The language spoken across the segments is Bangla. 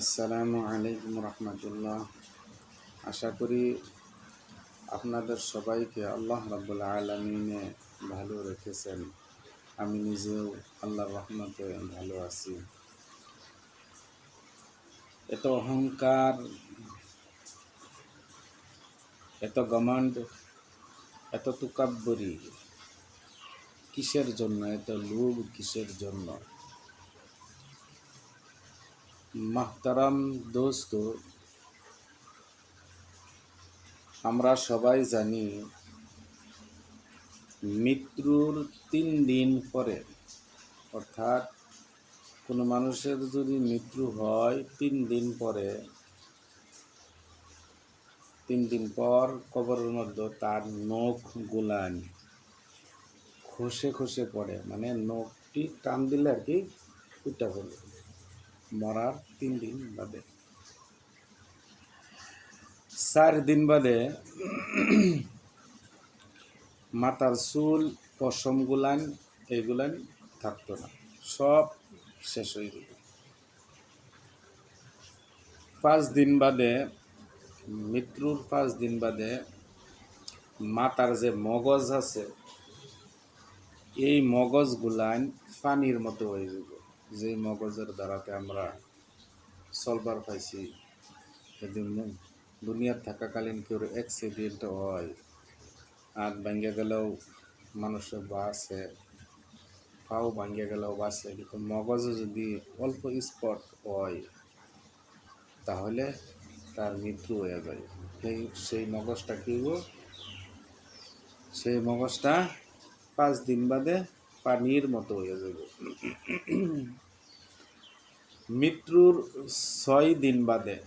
আসসালামু আলাইকুম রহমতুল্লাহ। আশা করি আপনাদের সবাইকে আল্লাহ রাবুল আলমিনে ভালো রেখেছেন। আমি নিজেও আল্লাহ রহমতে ভালো আছি। এত অহংকার, এত গমান্ড, এত তুকাব্বরি, কিসের জন্য? এত লোভ কিসের জন্য? মাহতারাম দোস্ত, আমরা সবাই জানি মৃত্যুর তিন দিন পরে, অর্থাৎ কোনো মানুষের যদি মৃত্যু হয় তিন দিন পরে, তিন দিন পর কবরের মধ্যে তার নখ গুলান, খসে খসে পড়ে মানে নখটি টান দিলে আর কি উঠা পড়ে। মরার তিন দিন বাদে। চার দিন বাদে মাথার চুল, পশম গুলান, এইগুলান থাকতো না। সব শেষ হয়ে গেল। পাঁচ দিন বাদে, মৃত্যুর পাঁচ দিন বাদে মাতার যে মগজ আছে, এই মগজ গুলান পানির মতো হয়ে যাবে যে মগজের দ্বারাতে আমরা চলবার পাইছি সেদিন দুনিয়ার থাকাকালীন কেউ অ্যাক্সিডেন্ট হয় হাত ভাঙ্গা গেলেও মানুষের বাসে পাও ভাঙ্গা গেলেও বাসে কিন্তু মগজে যদি অল্প স্পট হয়, তাহলে তার মৃত্যু হয়ে যায় সেই সেই মগজটা কি? সেই মগজটা পাঁচ দিন বাদে পানির মতো হয়ে যাবে মৃত্যুর ছয় দিন বাদে,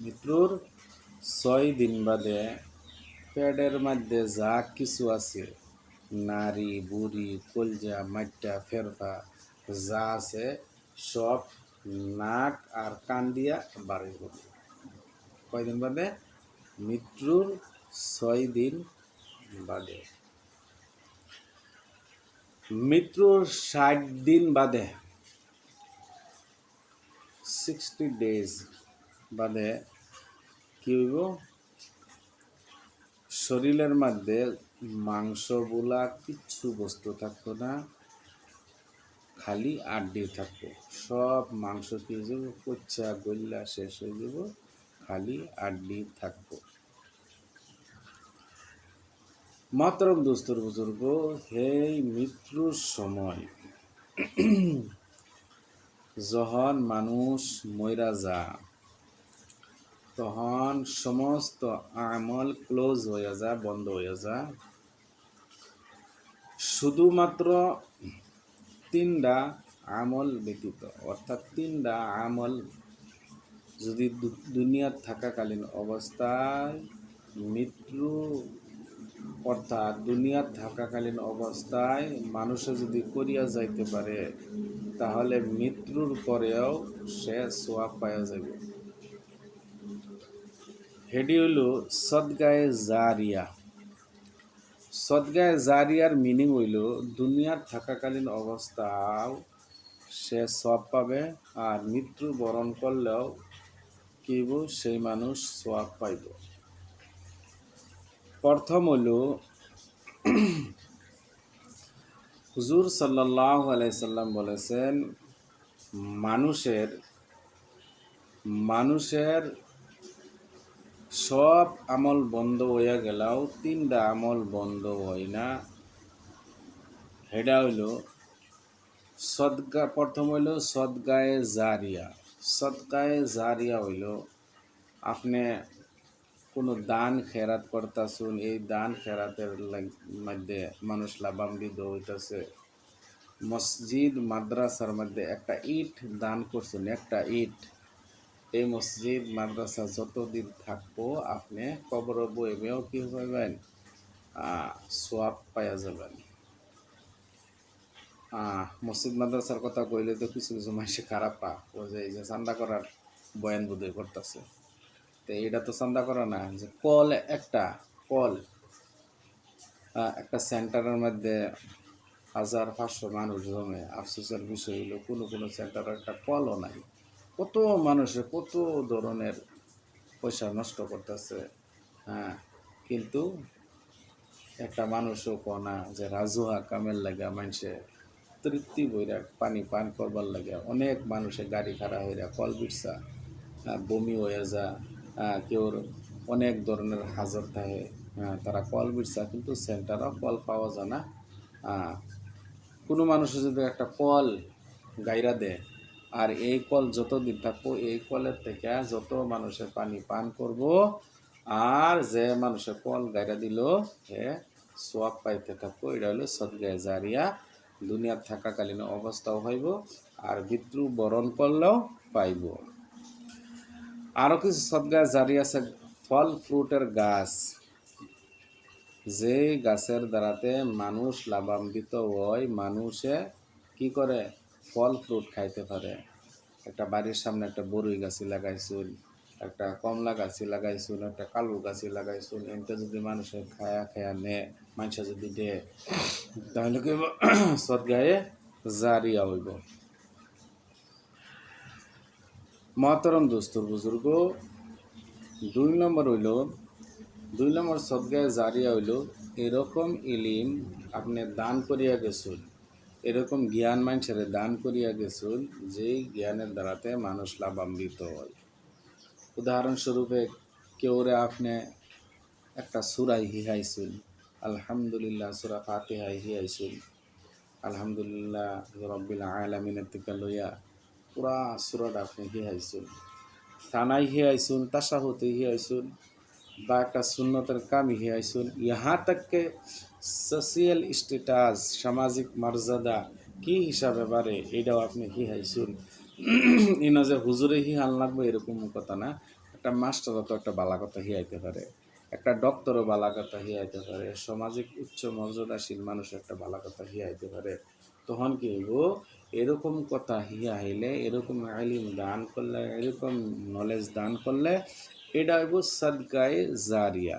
মৃত্যুর ছয় দিন বাদে পেটের মধ্যে যা কিছু আছে নারী বুড়ি, কলজা মাট্টা ফেরফা যা আছে, সব নাক আর কান দিয়া বাড়ি করবে কয়দিন বাদে? মৃত্যুর ছয় দিন বাদে। মৃত্যুর ষাট দিন বাদে সিক্সটি ডেজ বাদে কি হইব? শরীরের মধ্যে মাংস বলা কিচ্ছু বস্তু থাকতো না, খালি আড্ডি থাকব সব মাংস কি হয়ে যাব, পচা গল্লা শেষ হয়ে যাব, খালি আড্ডি থাকব। মাতরম দোস্তর বুজুর্গ, হেই মৃত্যুর সময়। যখন মানুষ ময়রা যা। তখন সমস্ত আমল ক্লোজ হয়ে যা, বন্ধ হয়ে যা। শুধুমাত্র তিনটা আমল ব্যতীত, অর্থাৎ তিনটা আমল যদি দুনিয়ার থাকাকালীন অবস্থায় মৃত্যু অর্থাৎ দুনিয়ার থাকাকালীন অবস্থায় মানুষে যদি করিয়া যাইতে পারে, তাহলে মৃত্যুর পরেও সে সোয়াব পাওয়া যাবে হেডি হইল সদগায়ে জারিয়া। সদগায়ে জারিয়ার মিনিং হইল দুনিয়ার থাকাকালীন অবস্থাও সে সব পাবে আর মৃত্যু বরণ করলেও কিব সেই মানুষ সোয়াব পাইব। প্রথম হইল হুজুর সাল্লাহ আলাইসাল্লাম বলেছেন, মানুষের মানুষের সব আমল বন্ধ হইয়া গেলেও তিনটা আমল বন্ধ হয় না। হেডা হইল সদগা প্রথম হইল সদগায়ে জারিয়া। সদগায়ে জারিয়া হইল, আপনি কোনো দান খেরাত করতেছুন, এই দান খেরাতের মধ্যে মানুষ লাভান্বিত হইতেছে। মসজিদ, মাদ্রাসার মধ্যে একটা ইট দান করছেন, একটা ইট। এই মসজিদ, মাদ্রাসা যতদিন থাকব, আপনি কবর বইমেও কি পাইবেন? সোয়াব পাইয়া যাবেন। মসজিদ, মাদ্রাসার কথা কইলে তো কিছু কিছু মানুষে খারাপ পা ও যে চান্দা করার বয়ান বোধহয় করতেছে। তো এটা তো চান্দা করা না যে কল একটা কল। আহ, একটা সেন্টারের মধ্যে হাজার পাঁচশো মানুষ জমে আফসোসের বিষয় হলো কোনো কোনো সেন্টারে একটা কলও নাই। কত মানুষে কত ধরনের পয়সা নষ্ট করতেছে হ্যাঁ। কিন্তু একটা মানুষও কনা যে রাজুহা কামের লাগে মানুষে তৃপ্তি বইরা পানি পান করবার লাগে অনেক মানুষে গাড়ি খাড়া হইরা কল বিটসা হ্যাঁ, বমি হয়ে যা হ্যাঁ, কেউর অনেক ধরনের হাজত থাকে। তারা কল বিটসা কিন্তু সেন্টারও কল পাওয়া যায় না। কোনো মানুষের যদি একটা কল গাইরা দেয়, আর এই কল যতদিন থাকব, এই কলের থেকে যত মানুষের পানি পান করব, আর যে মানুষের কল গাইরা দিল, সে সোয়াব পাইতে থাকব। এটা হলো সদগায় জারিয়া। দুনিয়ার থাকাকালীন অবস্থাও হইব, আর বিদ্রু বরণ করলেও পাইব। আরও কিছু সদগায় জারি আছে। ফল, ফ্রুটের গাছ। যে গাছের দ্বারাতে মানুষ লাভান্বিত হয়, মানুষে কি করে? ফল, ফ্রুট খাইতে পারে। একটা বাড়ির সামনে একটা বড়ই গাছি লাগাইছুন, একটা কমলা গাছি লাগাইছুন, একটা কালু গাছি লাগাইছুন, এনতে যদি মানুষের খায়া খায়া নে মানুষে যদি দে, তাহলে কি সদগায়ে জারিয়া হইব। মহতরম দোস্তর বুজুর্গ, দুই নম্বর হইল, দুই নম্বর সদগায় জারিয়া হইল, এরকম ইলিম আপনি দান করিয়া গেছুন, এরকম জ্ঞান মানুষের দান করিয়া গেছুন যে জ্ঞানের দ্বারাতে মানুষ লাভান্বিত হয়। উদাহরণস্বরূপে কেউরে আপনি একটা সুরাই হিহাইছুন আলহামদুলিল্লাহ সুরা ফাতেহাই হিহাইছুন আলহামদুলিল্লাহ রব্বিল আলামিনের থেকে লইয়া পুরা সুরাটা আপনি হিহাইছুন থানায় হিয়াইছুন তাসাহুতে হিয়াইছুন বা একটা সুন্নতের কামি আইসুন। ইহা তাকে সোশিয়াল স্ট্যাটাস, সামাজিক মর্যাদা কি হিসাবে বাড়ে, এটাও আপনি হিহাইছুন ইনো যে হুজুরে হিহাল লাগবে এরকম কথা না। একটা মাস্টারও তো একটা বালা কথা হিয়াইতে পারে। একটা ডক্টরও বালা কথা হিয়াইতে পারে। সামাজিক উচ্চ মর্যাদাশীল মানুষ একটা বালা কথা হিয়াইতে পারে। তখন কি হইব? এরকম কথা হিয়া হইলে এরকম আলিম দান করলে, এরকম নলেজ দান করলে, এটা হইব সাদগায়ে জারিয়া।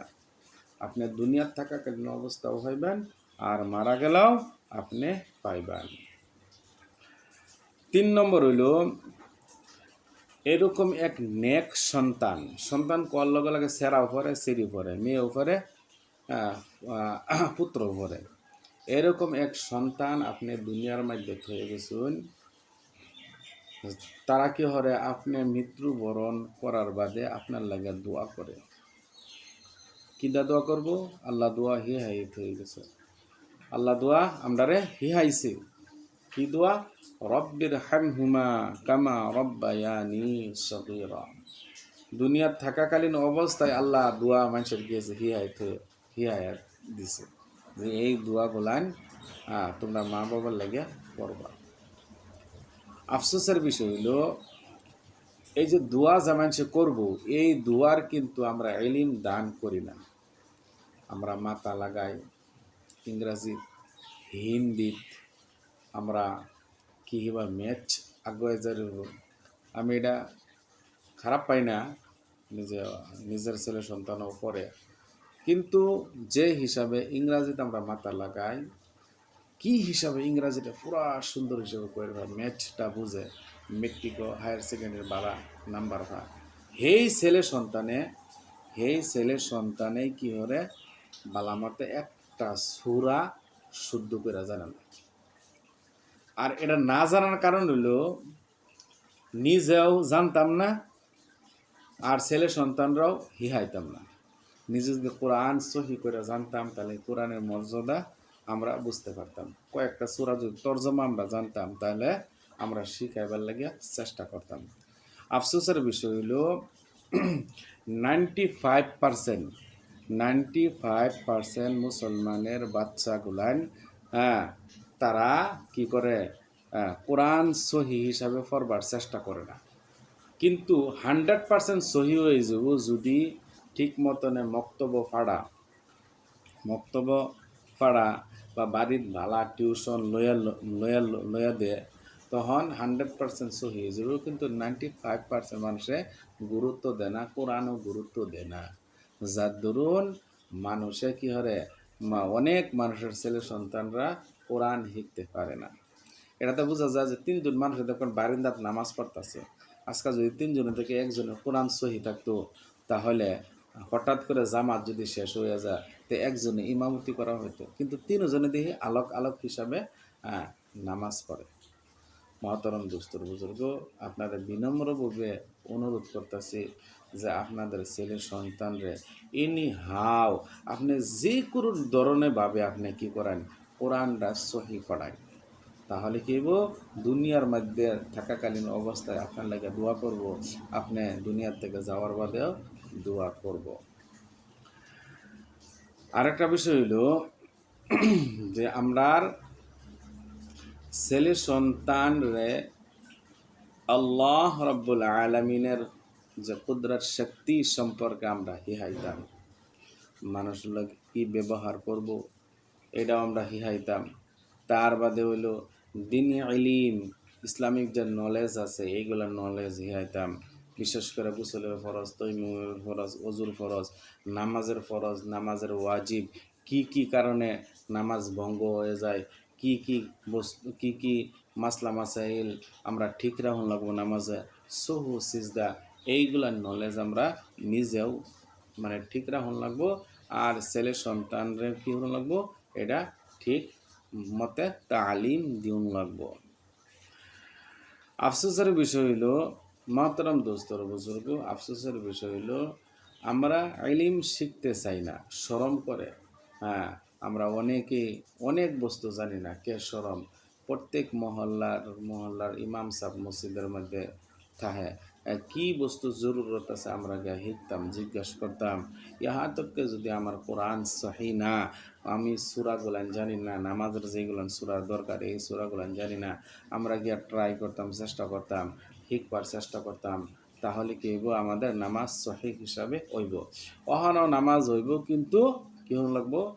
আপনি দুনিয়ার থাকাকালীন অবস্থাও হইবেন, আর মারা গেলেও আপনি পাইবেন। তিন নম্বর হইল, এরকম এক নেক সন্তান সন্তান কর লগে লগে সেরা উপরে, সিঁড়ি উপরে, মেয়ে উপরে পুত্র উপরে। এরকম এক সন্তান আপনি দুনিয়ার মধ্যে হয়ে গেছেন, তারা কি হরে আপনি মৃত্যুবরণ করার বাদে আপনার লাগে দোয়া করে? কিদা দোয়া করব? আল্লাহ দোয়া হি হাই হয়ে গেছে। আল্লাহ দোয়া আমরারে হিহাইছে কি দোয়া? রব্বির হামহুমা কামা রব্বায়ানি সগীরা। দুনিয়ার থাকাকালীন অবস্থায় আল্লাহ দোয়া মানুষের গিয়েছে হিহাইতে হিহায়াত দিছে। যে এই দোয়া গোলান হ্যাঁ তোমরা মা বাবার লাগিয়া করবা আফসোসের বিষয় হইল, এই যে দোয়া যা মানুষে করব, এই দোয়ার কিন্তু আমরা এলিম দান করি না। আমরা মাথা লাগাই, ইংরাজি, হিন্দি, আমরা কি হিবা ম্যাচ আগুয়ে যার আমি এটা খারাপ পাই না, নিজে, নিজের ছেলে সন্তানও পড়ে। কিন্তু যে হিসাবে ইংরাজিতে আমরা মাথা লাগাই, কি হিসাবে ইংরাজিটা পুরা সুন্দর হিসাবে করে ম্যাথটা বুঝে মেট্রিক হায়ার সেকেন্ডারি বাড়া নাম্বার ভা হেই ছেলে সন্তানে, হেই ছেলে সন্তানে কি হরে বালামাতে একটা সুরা শুদ্ধ করে জানে না। আর এটা না জানার কারণ হলো নিজেও জানতাম না, আর ছেলে সন্তানরাও হিহাইতাম না। নিজে যদি কোরআন সহি করে জানতাম তাহলে কোরআনের মর্যাদা আমরা বুঝতে পারতাম। কয়েকটা সুরা যদি তর্জমা আমরা জানতাম তাহলে আমরা শিখাইবার লাগে চেষ্টা করতাম। আফসোসের বিষয় হলো ninety five percent ninety five percent মুসলমানের বাচ্চাগুলান হ্যাঁ তারা কি করে হ্যাঁ, কোরআন সহি হিসাবে পড়বার চেষ্টা করে না। কিন্তু হান্ড্রেড পারসেন্ট সহি হয়ে যাব যদি ঠিক মতনে মক্তব্য ফাড়া। মক্তব্য পাড়া বা বাড়ির ভালা টিউশন লয়া লয়া লয়া দেয় তখন হান্ড্রেড পার্সেন্ট সহি। হয়ে কিন্তু নাইনটি ফাইভ পার্সেন্ট মানুষে গুরুত্ব দেয় না, কোরআনও গুরুত্ব দেয় না। যার দরুন মানুষে কি হরে অনেক মানুষের ছেলে সন্তানরা কোরআন শিখতে পারে না। এটাতে বোঝা যায় যে তিনজন মানুষ দেখুন বারিন্দাত নামাজ পড়তেছে। আজকাল যদি তিনজনের থেকে একজনের কোরআন সহি থাকতো, তাহলে হঠাৎ করে জামাত যদি শেষ হয়ে যায়, তো একজনে ইমামতি করা হতো কিন্তু তিনজনে দেখি আলোক আলোক হিসাবে নামাজ পড়ে। মহাতরম দুস্তর বুজুর্গ আপনাদের বিনম্রভাবে অনুরোধ করতেছি যে আপনাদের ছেলে সন্তানরে ইনি হাও আপনি যে কোনো ধরনের ভাবে আপনি কি করেন, কোরআনটা সহি পড়ায় তাহলে কি দুনিয়ার মধ্যে থাকাকালীন অবস্থায় আপনার লাগে দোয়া করব। আপনি দুনিয়ার থেকে যাওয়ার বাদেও দোয়া করব। আরেকটা বিষয় হইল যে আমরার ছেলে সন্তান রে আল্লাহ রব্বুল আলমিনের যে কুদরত শক্তি সম্পর্কে আমরা হিহাইতাম। মানুষ লোক কি ব্যবহার করব এটাও আমরা হিহাইতাম। তার বাদে হইল দিন ইলিম, ইসলামিক যে নলেজ আছে এইগুলা নলেজ হিহাইতাম। বিশেষ করে গুসলের ফরজ তৈমুর ফরজ অজুর ফরজ, নামাজের ফরজ, নামাজের ওয়াজিব, কি কি কারণে নামাজ ভঙ্গ হয়ে যায়, কি কি বস্তু কি কি মাসলা মাসাইল আমরা ঠিক রাখুন লাগবো নামাজে, সহু, সিজদা এইগুলার নলেজ আমরা নিজেও মানে ঠিক রাখুন লাগবো, আর ছেলে সন্তানরে কি হন লাগবো, এটা ঠিক মতে তালিম দিউন লাগবো। আফসোসের বিষয় হইল মাতরম দোস্তর, বুজুর্গ, আফসোসের বিষয় হইল, আমরা ইলিম শিখতে চাই না, শরম করে। হ্যাঁ আমরা অনেকে অনেক বস্তু জানি না কে শরম। প্রত্যেক মহল্লার মহল্লার ইমাম সাহ মসজিদের মধ্যে থাকে। কি বস্তু জরুরত আছে আমরা গিয়ে শিখতাম, জিজ্ঞাসা করতাম, ইহা তককে যদি আমার কোরআন সহি না, আমি সুরাগুলান জানি না, নামাজের যেগুলান সুরার দরকার, এই সুরাগুলান জানি না, আমরা গিয়া ট্রাই করতাম, চেষ্টা করতাম। শিখবার চেষ্টা করতাম, তাহলে কি হইব? আমাদের নামাজ সহি হিসাবে হইব। অহানো নামাজ হইব, কিন্তু কি হন লাগবো?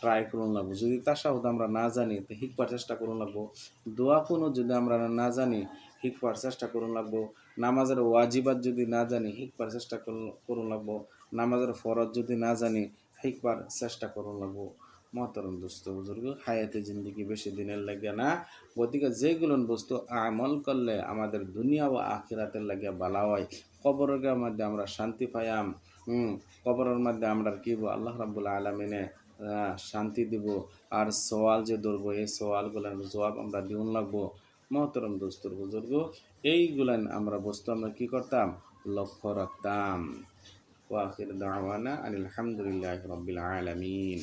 ট্রাই করুন লাগবো। যদি তাসাহুদ আমরা না জানি, তো শিখবার চেষ্টা করুন লাগবো। দোয়া কোনো যদি আমরা না জানি শিখবার চেষ্টা করুন লাগবো। নামাজের ওয়াজিবাত যদি না জানি শিখবার চেষ্টা করুন- করুন লাগবো। নামাজের ফরজ যদি না জানি শিখবার চেষ্টা করুন লাগবো। মহতরম দোস্ত, বুজুর্গ। হায়াতে জিন্দিগি বেশি দিনের লাগে না। গতিকে যেগুলো বস্তু আমল করলে আমাদের দুনিয়া ও আখিরাতের লাগে বালা হয়। কবরের মধ্যে আমরা শান্তি পাইয়াম কবরের মধ্যে আমরা কি? আল্লাহ রাব্বুল আলমিনে শান্তি দিব। আর সওয়াল যে ধরবো, এই সওয়ালগুলোর জবাব আমরা দিউন লাগবো। মহতরম দোস্তর বুজুর্গ, এইগুলান আমরা বস্তু আমরা কি করতাম? লক্ষ্য রাখতাম। ওয়াখির দাওয়ানা আনিল হামদুলিল্লাহ রব্বিল আলামিন।